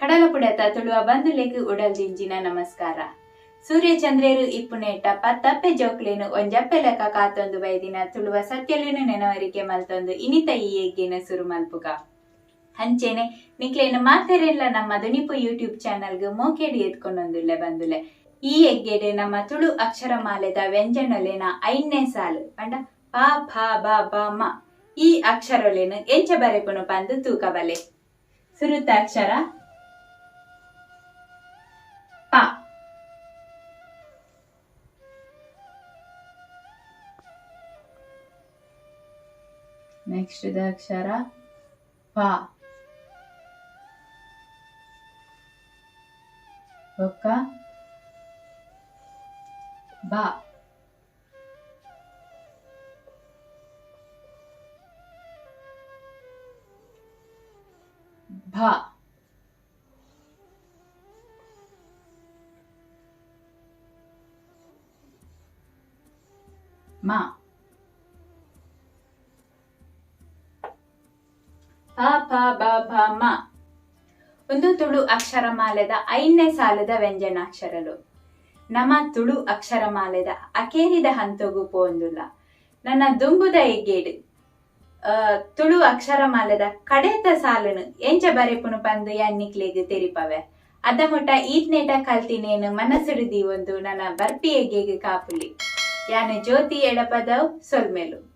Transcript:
ಕಡಲಪುಡತ ತುಳುವ ಬಂದುಲೆಗ್ ಉಡಲ್ ದಿಂಜಿನ ನಮಸ್ಕಾರ. ಸೂರ್ಯ ಚಂದ್ರೇರು ಇಪ್ಪುನೇಟ ತಪ್ಪೆ ಜೋಕ್ಲೇನು ಒಂಜಪ್ಪೆ ಲೆಕ್ಕ ಕಾತೊಂದು ಬೈದಿನ ತುಳುವ ಸತ್ಯಲೇನು ನೆನವರಿಕೆ ಮಲ್ತೊಂದು ಇನಿತ ಈ ಎಗ್ಗಿನ ಸುರು ಮಲ್ಪುಗ. ಹಂಚೇನೆ, ನಿಕ್ಲೇನು ಮಾತೆರೆಲ್ಲ ನಮ್ಮ ದುನಿಪು ಯೂಟ್ಯೂಬ್ ಚಾನಲ್ಗೆ ಮೋಕೆಡಿ ಎತ್ಕೊಂಡೊಂದುಲ್ಲೆ ಬಂದುಲೆ ಈ ಎಗ್ಗೆಡೆ ನಮ್ಮ ತುಳು ಅಕ್ಷರಮಾಲೆದ ವ್ಯಂಜನೊಲೆನ ಐದನೇ ಸಾಲು. ಪಂಡ ಪ ಭ ಬ ಬ, ಮ. ಈ ಅಕ್ಷರೊಲೆನು ಎಂಚ ಬರೆಪುನು ಪಂದು ತೂಕಬಲೆ ಸುರುತ ಅಕ್ಷರ. ನೆಕ್ಸ್ಟ್ ಅಕ್ಷರ ಪ ಒಕ್ಕ ಬ ಭ ಮ ಪ ಪ, ಬ, ಭ, ಮ. ಒಂದು ತುಳು ಅಕ್ಷರಮಾಲೆದ ಐದನೇ ಸಾಲದ ವ್ಯಂಜನಾಕ್ಷರಲು ನಮ ತುಳು ಅಕ್ಷರಮಾಲೆದ ಅಕೇರಿದ ಹಂತಗು ಪೋಂದುಲ್ಲ. ನನ್ನ ದುಂಬುದ ಎಗ್ಗೇಡು ತುಳು ಅಕ್ಷರಮಾಲೆದ ಕಡೆತ ಸಾಲನು ಎಂಚ ಬರೆಪುನು ಪಂದು ಯನ್ನಿಕ್ಲೆಗ್ ತೆರಿಪವೆ. ಅದ ಮುಟ್ಟ ಈತ್ನೇಟ ಕಲ್ತಿನೇನು ಮನಸ್ಸುಡಿದಿ ಒಂದು ನನ್ನ ಬರ್ಪಿ ಎಗ್ಗೆಗ್ ಕಾಪುಲಿ. ಯಾನೆ ಜ್ಯೋತಿ ಎಡಪದವ್ ಸೊಲ್ಮೆಲು.